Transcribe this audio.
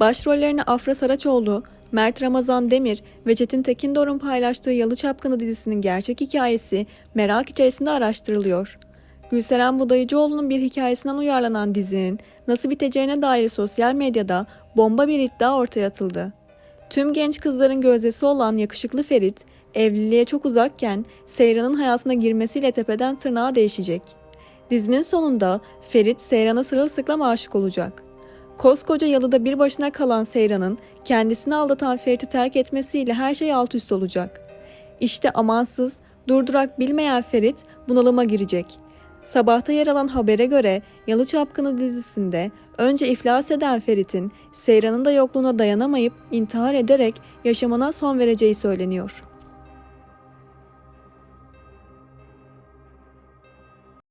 Başrollerini Afra Saraçoğlu, Mert Ramazan Demir ve Çetin Tekindor'un paylaştığı Yalı Çapkını dizisinin gerçek hikayesi merak içerisinde araştırılıyor. Gülseren Budayıcıoğlu'nun bir hikayesinden uyarlanan dizinin nasıl biteceğine dair sosyal medyada bomba bir iddia ortaya atıldı. Tüm genç kızların gözdesi olan yakışıklı Ferit, evliliğe çok uzakken Seyran'ın hayatına girmesiyle tepeden tırnağa değişecek. Dizinin sonunda Ferit Seyran'a sırılsıklam aşık olacak. Koskoca yalıda bir başına kalan Seyran'ın kendisini aldatan Ferit'i terk etmesiyle her şey alt üst olacak. İşte amansız, durdurak bilmeyen Ferit bunalıma girecek. Sabahta yer alan habere göre Yalı Çapkını dizisinde önce iflas eden Ferit'in Seyran'ın da yokluğuna dayanamayıp intihar ederek yaşamına son vereceği söyleniyor.